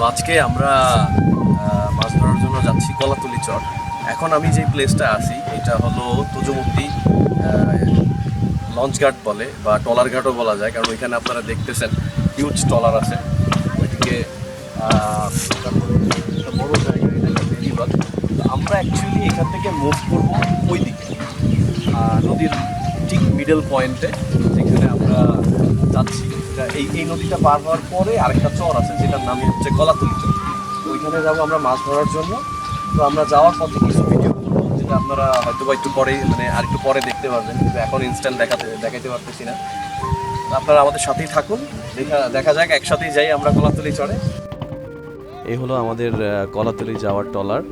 তো আজকে আমরা মাছ ধরার জন্য যাচ্ছি কলাতলি চর। এখন আমি যে প্লেসটা আছি, এটা হলো তুজুমুক্তি লঞ্চ ঘাট বলে, বা টলার ঘাটও বলা যায়, কারণ ওইখানে আপনারা দেখতেছেন হিউজ টলার আছে। ওইদিকে বড় জায়গা আমরা অ্যাকচুয়ালি এখান থেকে মুভ করব ওই দিকে নদীর ঠিক মিডল পয়েন্টে যেখানে আমরা যাচ্ছি। এই এই নদীটা পার হওয়ার পরে আরেকটা চর আছে, যেটার নাম হচ্ছে গলাতুলি চর। ওইখানে যাব আমরা মাছ ধরার জন্য। তো আমরা যাওয়ার পথে কিছু ভিডিও করব, যেটা আপনারা হয়তো বা একটু পরে মানে আর একটু পরে দেখতে পারবেন, কিন্তু এখন ইনস্ট্যান্ট দেখাতে দেখাতে পারতেছি না। আপনারা আমাদের সাথেই থাকুন, দেখা দেখা যাক, একসাথেই যাই আমরা গলাতুলি চড়ে এই হলো আমাদের কলাতলি যাওয়ার টলার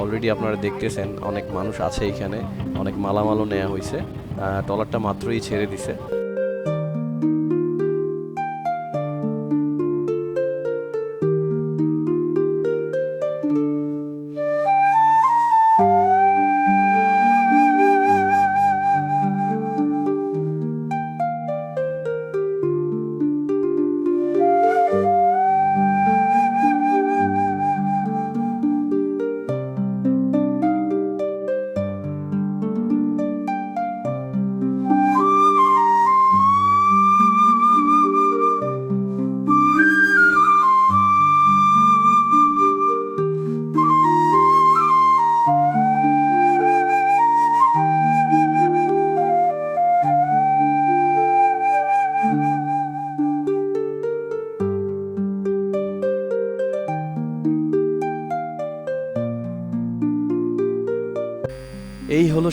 অলরেডি আপনারা দেখতেছেন, অনেক মানুষ আছে এখানে, অনেক মালামালও নেওয়া হয়েছে টলারটা মাত্রই ছেড়ে দিছে।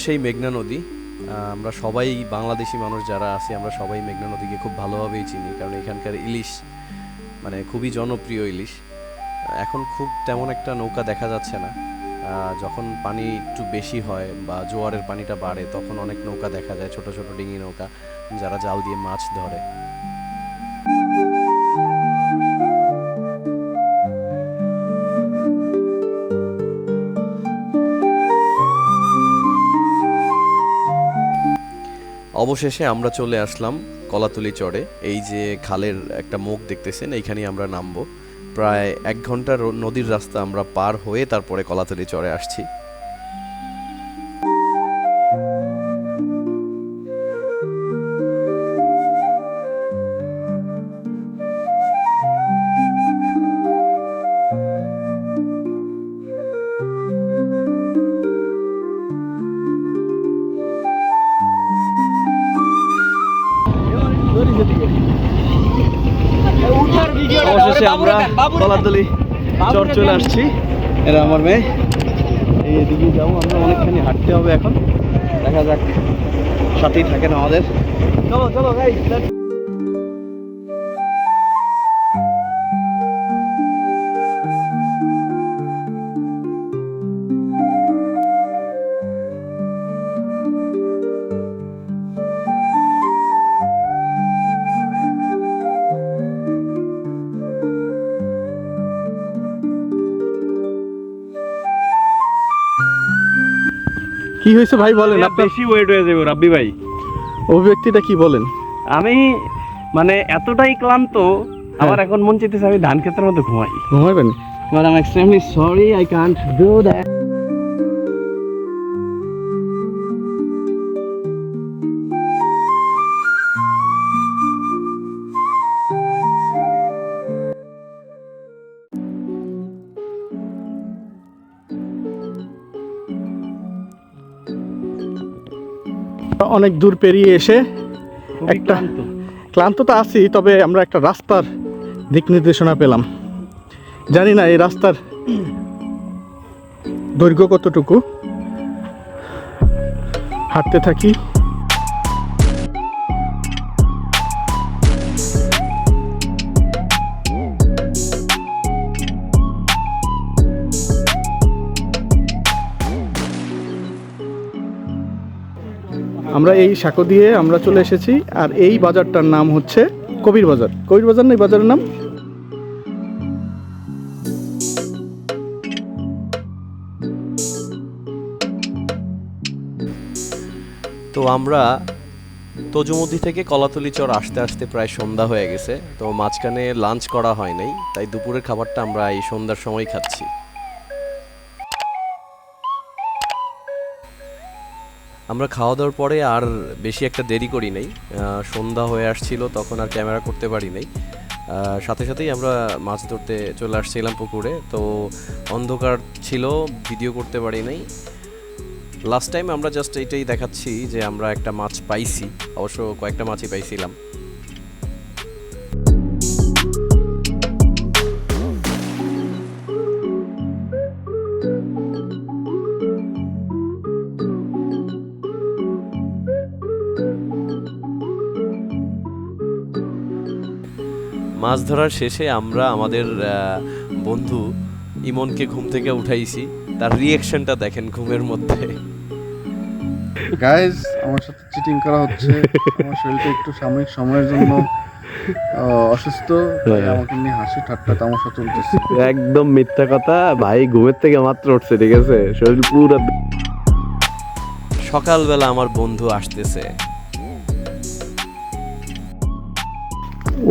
সেই মেঘনা নদী আমরা সবাই বাংলাদেশি মানুষ যারা আছি, আমরা সবাই মেঘনা নদীকে খুব ভালোভাবেই চিনি, কারণ এখানকার ইলিশ মানে খুবই জনপ্রিয় ইলিশ। এখন খুব তেমন একটা নৌকা দেখা যাচ্ছে না। যখন পানি একটু বেশি হয় বা জোয়ারের পানিটা বাড়ে, তখন অনেক নৌকা দেখা যায়, ছোট ছোট ডিঙি নৌকা, যারা জাল দিয়ে মাছ ধরে। অবশেষে আমরা চলে আসলাম কলাতুলি চড়ে এই যে খালের একটা মুখ দেখতেছেন, এইখানেই আমরা নামবো। প্রায় এক ঘণ্টার নদীর রাস্তা আমরা পার হয়ে তারপরে কলাতলি চড়ে আসছি। কলাতলি চর চলে আসছি। এরা আমার মেয়ে। এই এদিকে যাব আমরা অনেকখানি হাঁটতে হবে এখন। দেখা যাক সাথেই থাকেন আমাদের। চলো চলো কি হয়েছে ভাই বলেন আপনার বেশি ওয়েট হয়ে যাবে রাব্বি ভাই। অভিব্যক্তিটা কি বলেন? আমি মানে এতটাই ক্লান্ত আমার এখন মন চাইতেছে আমি ধান ক্ষেতের মধ্যে ঘুমাই। ঘুমাইবেন madam extremely sorry I can't do do অনেক দূর পেরিয়ে এসে একটা ক্লান্ত। তো আছি তবে আমরা একটা রাস্তার দিক নির্দেশনা পেলাম। জানি না এই রাস্তার দৈর্ঘ্য কতটুকু। হাঁটতে থাকি। আমরা এই সাঁকো দিয়ে আমরা চলে এসেছি, আর এই বাজারটার নাম হচ্ছে কবির বাজার। কবির বাজার না, এই বাজারের নাম? তো আমরা তজুমুদি থেকে কলাতলি চর আসতে আসতে প্রায় সন্ধ্যা হয়ে গেছে, তো মাঝখানে লাঞ্চ করা হয় নাই, তাই দুপুরের খাবারটা আমরা এই সন্ধ্যার সময় খাচ্ছি। আমরা খাওয়া দাওয়ার পরে আর বেশি একটা দেরি করি নাই। সন্ধ্যা হয়ে আসছিল, তখন আর ক্যামেরা করতে পারি নাই। সাথে সাথেই আমরা মাছ ধরতে চলে আসছিলাম পুকুরে। তো অন্ধকার ছিল, ভিডিও করতে পারি নাই। লাস্ট টাইম আমরা জাস্ট এইটাই দেখাচ্ছি যে আমরা একটা মাছ পাইছি। অবশ্য কয়েকটা মাছই পাইছিলাম। মাছ ধরার শেষে আমরা আমাদের বন্ধু ইমনকে ঘুম থেকে উঠাইছি। তার রিয়েকশনটা দেখেন ঘুমের মধ্যে। গাইজ আমার সাথে চিটিং করা হচ্ছে। আমার শরীরটা একটু সাময়িক সময়ের জন্য অসুস্থ। তাই আমাকে নিয়ে হাসি ঠাট্টা তামাশা চলতেছে। একদম মিথ্যা কথা। ভাই ঘুমের থেকে মাত্র উঠছে ঠিক আছে? শরীর পুরো সকালবেলা আমার বন্ধু আসতেছে।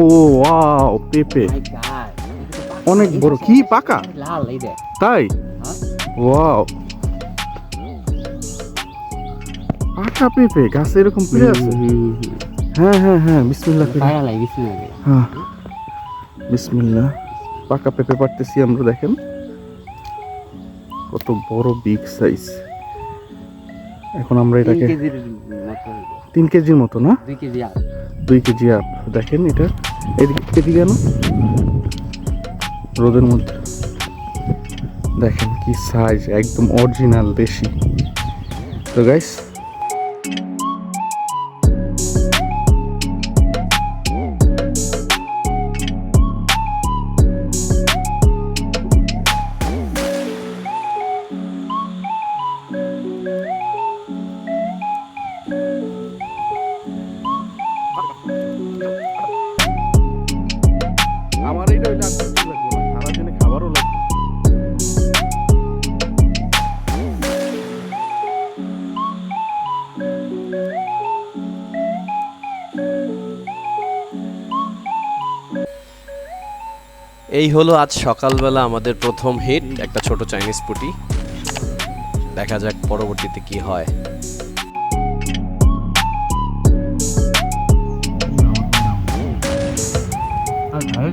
ও ওয়াও পেঁপে। অনেক বড়। কি পাকা? লাল এই দেখ। তাই? হ্যাঁ। ওয়াও। পাকা পেঁপে গাছে এরকম পেয়ে আছে? হ্যাঁ হ্যাঁ হ্যাঁ বিসমিল্লাহ হ্যাঁ। বিসমিল্লাহ। পাকা পেঁপে পারতেছি আমরা দেখেন। কত বড় বিগ সাইজ এখন আমরা এটাকে। তিন কেজির মতো না? দুই কেজি আর। দুই কেজি আপ। দেখেন এটা। এদিকে এদিকে কেন রোদের মধ্যে। দেখেন কি সাইজ একদম অরিজিনাল দেশি। তো গাইস আমার এইটা সারাদিনে খাবারও লাগবে এই হলো আজ সকালবেলা আমাদের প্রথম হিট একটা ছোট চাইনিজ পুটি। দেখা যাক পরবর্তীতে কি হয়।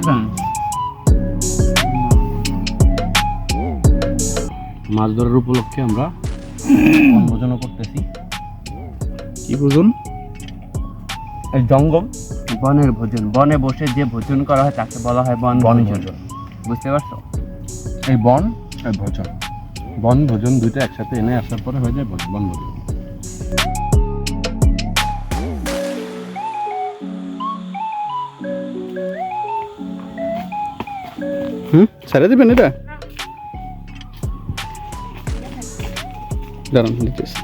গান মাছ ধরার উপলক্ষে আমরা বনভোজনও করতেছি। কি বুঝুন? এই জঙ্গল? বনের ভোজন। বনে বসে যে ভোজন করা হয় তাকে বলা হয় বন ভোজন। বুঝতে পারছ? এই বন আর ভোজন। বন ভোজন দুইটা একসাথে এনে আসার পরে হয়ে যায় বন হুম? ছেড়ে দিবেন এটা? দাঁড়ান দিতেছি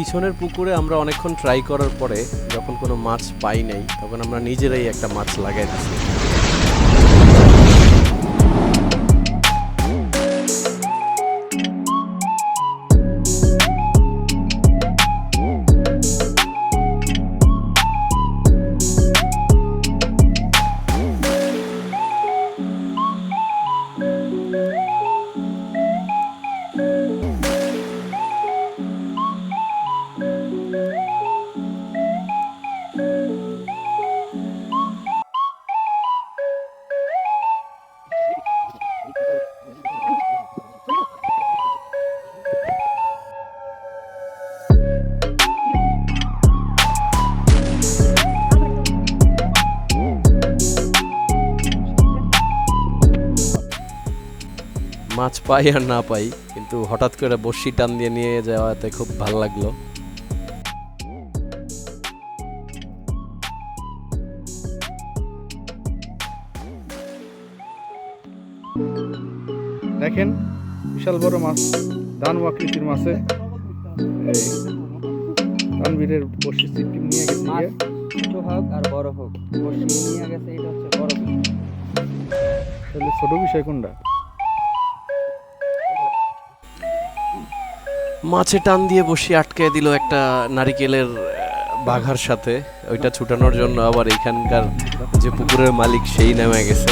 পিছনের পুকুরে আমরা অনেকক্ষণ ট্রাই করার পরে যখন কোনো মাছ পাই নাই, তখন আমরা নিজেরাই একটা মাছ লাগাই দিচ্ছি মাছ পাই আর না পাই কিন্তু হঠাৎ করে বড়শি টান দিয়ে নিয়ে যাওয়াতে খুব ভালো লাগল। দেখেন বিশাল বড় মাছ দানু আকৃতির মাছে। তানবীরের বসি সিপি নিয়ে গেছে। ছোট হোক আর বড় হোক বসিয়ে নিয়ে গেছে এটা হচ্ছে বড় তাহলে ছোট বিষয় কোনটা? মাছে টান দিয়ে বসে আটকে দিল একটা নারিকেলের বাঘার সাথে। ওইটা ছুটানোর জন্য আবার এখানকার যে পুকুরের মালিক সেই নেমে গেছে।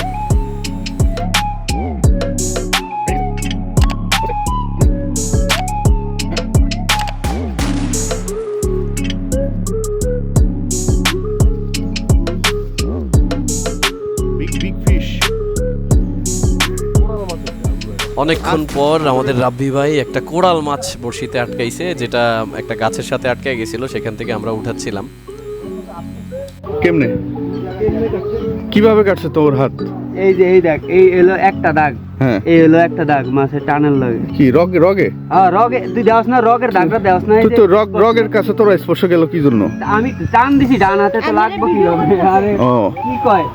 অনেকক্ষণ পর আমাদের রাব্বি ভাই একটা কোড়াল মাছ বড়শিতে আটকাইছে যেটা একটা গাছের সাথে আটকে গেছিল সেখান থেকে আমরা উঠাচ্ছিলাম। কেমনে? কীভাবে কাটছে তোর হাত? এই যে এই দেখ এই এলো একটা দাগ। হ্যাঁ। এই হলো একটা দাগ মাছের টানের লাগে। কি রগ রগে? হ্যাঁ রগে। তুই দেওয়াস না রগের দাগটা দেওয়াস না তুই তো রগ রগের কাছে তোর স্পর্শ গেল কি জন্য? আমি টান দিছি ডান হাতে তো লাগবে কি হবে আরে ও। কি কয়?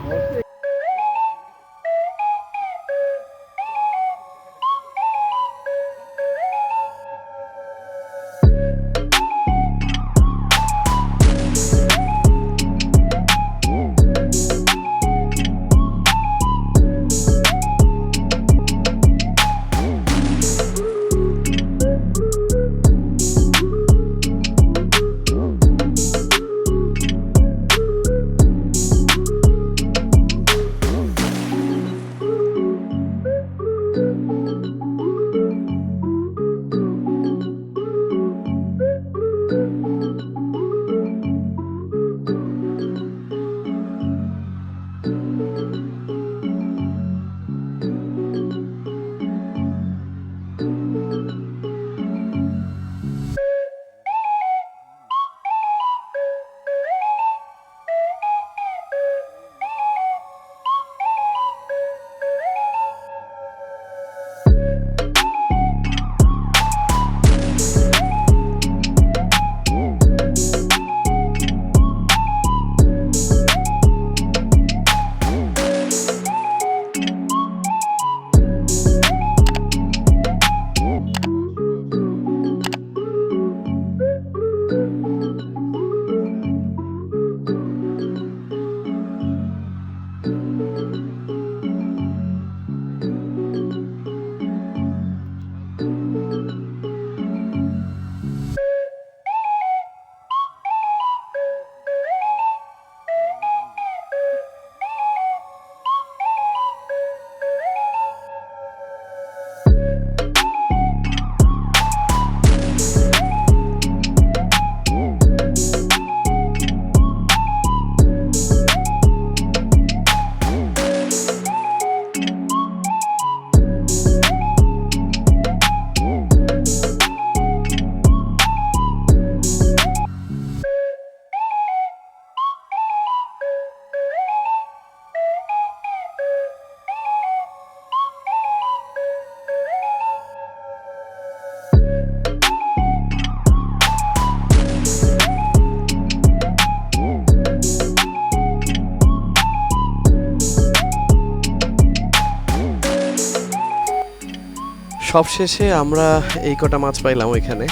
সবশেষে আমরা এই কটা মাছ পাইলাম ওইখানে।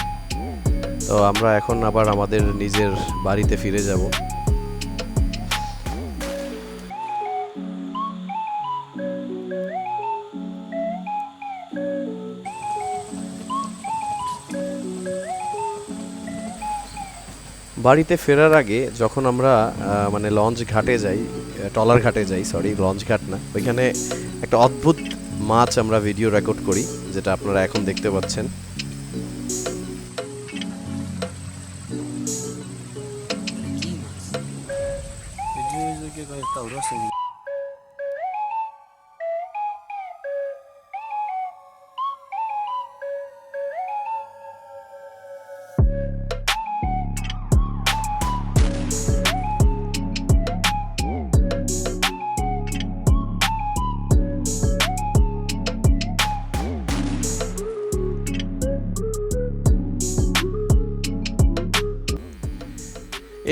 তো আমরা এখন আবার আমাদের নিজের বাড়িতে ফিরে যাব। বাড়িতে ফেরার আগে যখন আমরা মানে লঞ্চ ঘাটে যাই টলার ঘাটে যাই সরি লঞ্চ ঘাট না, ওইখানে একটা অদ্ভুত মাছ আমরা ভিডিও রেকর্ড করি যেটা আপনারা এখন দেখতে পাচ্ছেন।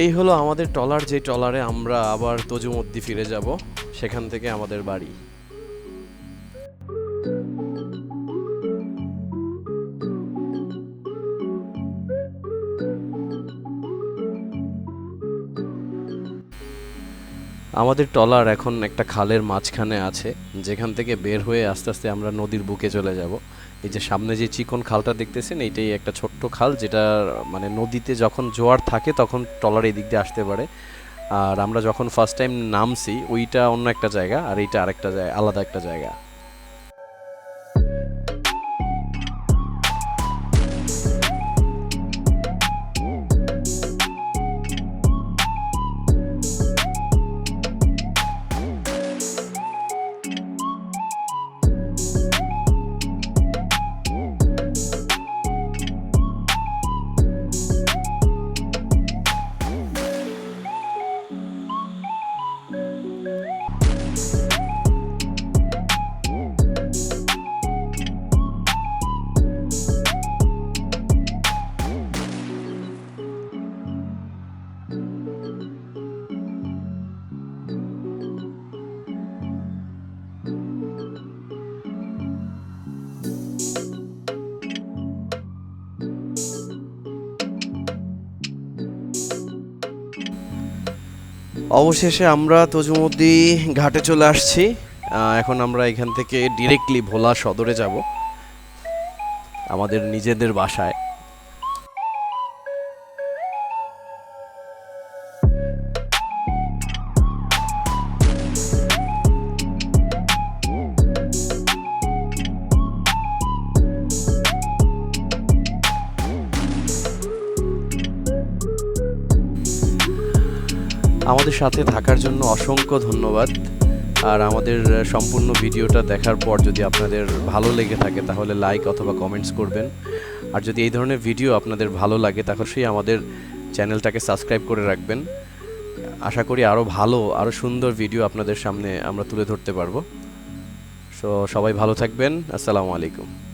এই হলো আমাদের ট্রলার, যে ট্রলারে আমরা আবার তজুমদ্দি ফিরে যাব, সেখান থেকে আমাদের বাড়ি। আমাদের ট্রলার এখন একটা খালের মাঝখানে আছে, যেখান থেকে বের হয়ে আস্তে আস্তে আমরা নদীর বুকে চলে যাব। এই যে সামনে যে চিকন খালটা দেখতেছেন, এইটাই একটা ছোট্ট খাল যেটা মানে নদীতে যখন জোয়ার থাকে তখন ট্রলার এই দিক দিয়ে আসতে পারে। আর আমরা যখন ফার্স্ট টাইম নামছি, ওইটা অন্য একটা জায়গা আর এইটা আরেকটা জায়গা, আলাদা একটা জায়গা। অবশেষে আমরা তজুমদ্দি ঘাটে চলে আসছি। এখন আমরা এখান থেকে ডিরেক্টলি ভোলা সদরে যাব। আমাদের নিজেদের বাসায়। আমাদের সাথে থাকার জন্য অসংখ্য ধন্যবাদ। আর আমাদের সম্পূর্ণ ভিডিওটা দেখার পর যদি আপনাদের ভালো লেগে থাকে, তাহলে লাইক অথবা কমেন্টস করবেন। আর যদি এই ধরনের ভিডিও আপনাদের ভালো লাগে, তাহলে সেই আমাদের চ্যানেলটাকে সাবস্ক্রাইব করে রাখবেন। আশা করি আরও ভালো আরও সুন্দর ভিডিও আপনাদের সামনে আমরা তুলে ধরতে পারব। সো সবাই ভালো থাকবেন। আসসালামু আলাইকুম।